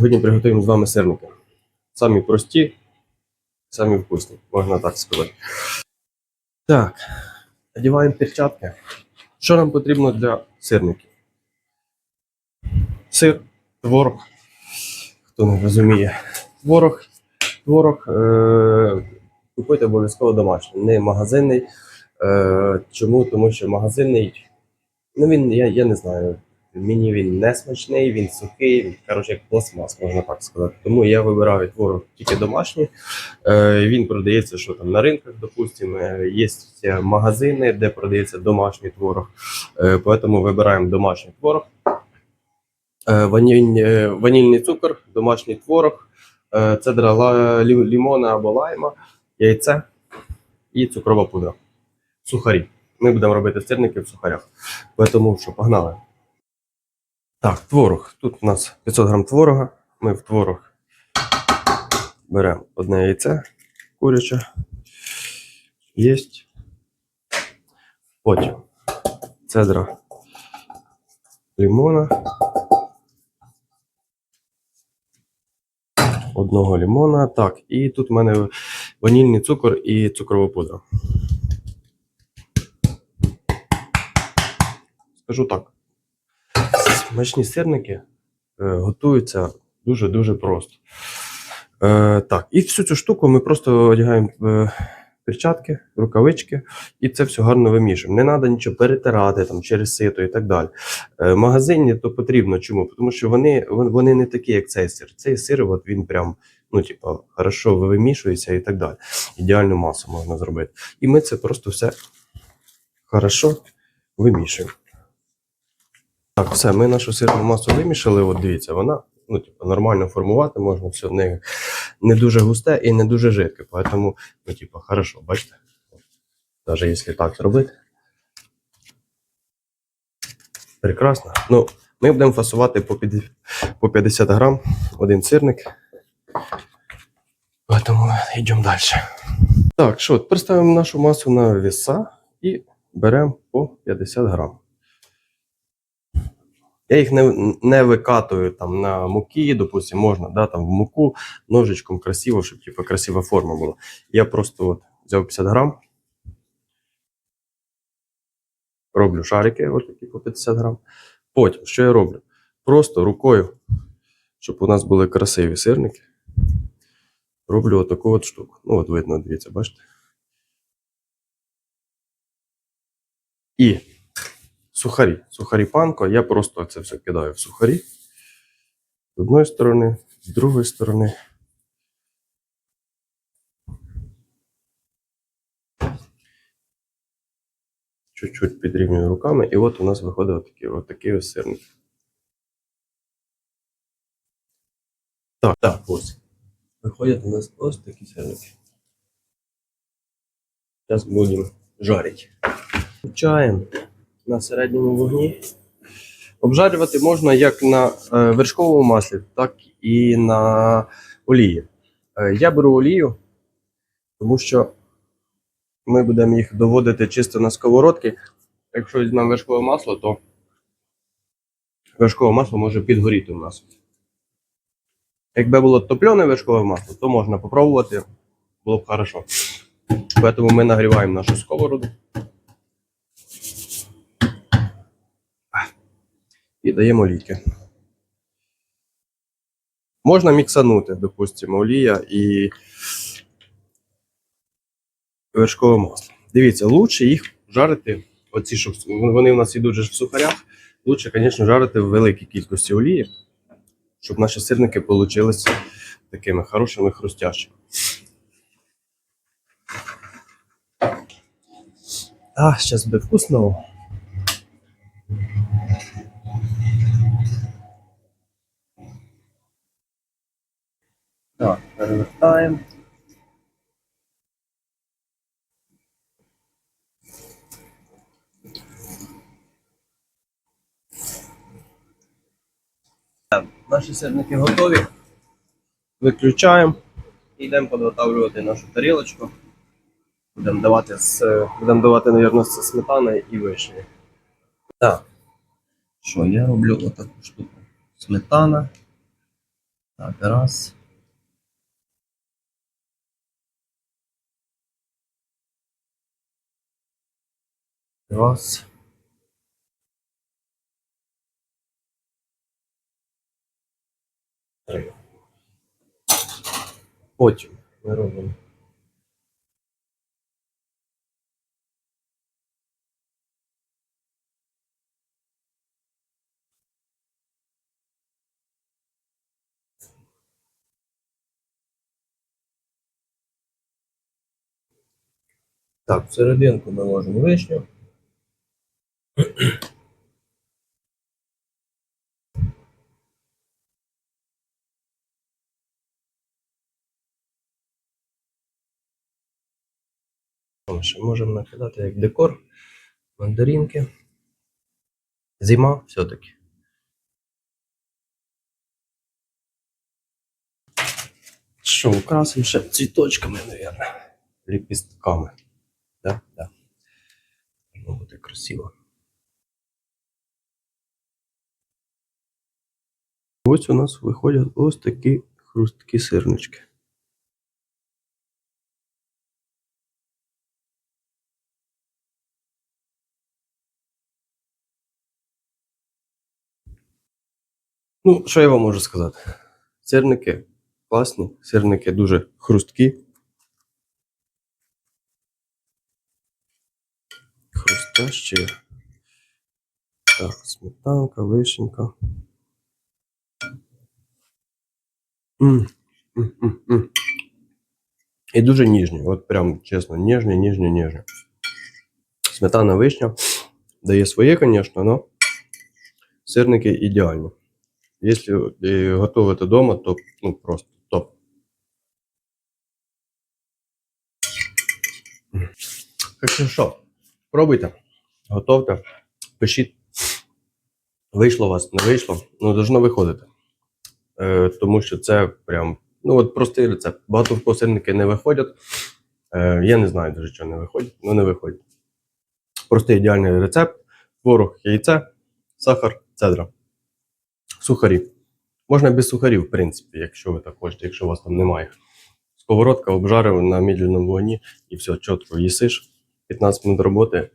Сьогодні приготуємо з вами сирники. Самі прості, самі вкусні, можна так сказати. Так, одягаємо перчатки. Що нам потрібно для сирників? Сир, творог. Хто не розуміє. Творог. Творог е- купити обов'язково домашній, не магазинний. Е- чому? Тому що магазинний, ну він, я, я не знаю, Мені він не смачний, він сухий, коротше, як пластмас, можна так сказати. Тому я вибираю творог тільки домашній. Е, він продається, що там на ринках, допустимо. Е, Є магазини, де продається домашній творог. Е, тому вибираємо домашній творог. Ваніль, ванільний цукор, домашній творог, цедра лімона або лайма, яйце і цукрова пудра. Сухарі. Ми будемо робити сирники в сухарях. Тому що погнали. Так, творог. Тут у нас 500 грам творога. Ми в творог беремо одне яйце куряче. Єсть. Потім цедра лимона. Одного лимона. Так, і тут в мене ванільний цукор і цукрова пудра. Скажу так. Смачні сирники е, готуються дуже-дуже просто. Е, так, і всю цю штуку ми просто одягаємо е, перчатки, рукавички, і це все гарно вимішуємо. Не треба нічого перетирати там, через сито і так далі. Е, магазинні то потрібно. Чому? Тому що вони, вони не такі, як цей сир. Цей сир, от він прям, ну, типу, хорошо вимішується і так далі. Ідеальну масу можна зробити. І ми це просто все хорошо вимішуємо. Так, все, ми нашу сирну масу вимішали. От дивіться, вона ну, типу, нормально формувати можна, все не, не дуже густе і не дуже жидке. Поэтому, ну, типу, хорошо, бачите? Навіть якщо так зробити. Прекрасно. Ну, ми будемо фасувати по, під, по 50 грам один сирник. Тому йдемо далі. Так, що, тепер ставимо нашу масу на веса і беремо по 50 грам. Я їх не, не викатую там на муки, допустим, можна, да, там в муку ножичком красиво, щоб типу, красива форма була. Я просто от взяв 50 грам, роблю шарики, от такі по 50 грам. Потім, що я роблю? Просто рукою, щоб у нас були красиві сирники, роблю отаку от штуку. Ну, от видно, дивіться, бачите? І сухарі. Сухарі панко. Я просто це все кидаю в сухарі. З одної сторони, з другої сторони. Чуть-чуть підрівнюю руками, і от у нас виходить отакий, отакий ось сирник. Так, так, ось. Виходять у нас ось такі сирники. Зараз будемо жарити. Включаємо на середньому вогні. Обжарювати можна як на е, вершковому маслі, так і на олії. Е, я беру олію, тому що ми будемо їх доводити чисто на сковородки. Якщо візьмемо вершкове масло, то вершкове масло може підгоріти у нас. Якби було топлене вершкове масло, то можна попробувати, було б хорошо. Тому ми нагріваємо нашу сковороду. І даємо олійки. Можна міксанути, допустимо, олія і вершкове масло. Дивіться, лучше їх жарити, оці, що в- вони у нас йдуть в сухарях. Лучше, звісно, жарити в великій кількості олії, щоб наші сирники вийшли такими хорошими хрустящими. А, зараз буде вкусно. Перевертаємо. Наші сирники готові. Виключаємо і йдемо підготовлювати нашу тарілочку. Будемо давати з будемо давати, мабуть, з сметаною і вишні. Так. Що я роблю отаку штуку? Сметана. Так, раз. Раз. Три. Потім ми робимо. Так, в серединку ми ложимо вишню. Можемо накидати як декор, мандаринки. Зима все-таки. Що, украсимо ще цвіточками, мабуть. Ліпістками. Да? Да. Должно бути красиво. Ось у нас виходять ось такі хрусткі сирнички. Ну, що я вам можу сказати? Сирники класні, сирники дуже хрусткі. Хрустящі. Так, сметанка, вишенька. І дуже ніжні. От прям чесно, ніжні, ніжні, ніжні. Сметана вишня дає своє, звісно, але сирники ідеальні. Якщо готувати вдома, то ну, просто топ. Так що, пробуйте, готовте, пишіть. Вийшло у вас, не вийшло, ну должно виходити. Е, тому що це прям, ну от простий рецепт. Багато сирники не виходять. Е, я не знаю дуже, чого не виходять, але не виходять. Простий ідеальний рецепт: творог, яйце, сахар, цедра. Сухарі. Можна без сухарів, в принципі, якщо ви так хочете, якщо у вас там немає. Сковородка обжарив на медленному вогні і все, чітко їсиш. 15 минут роботи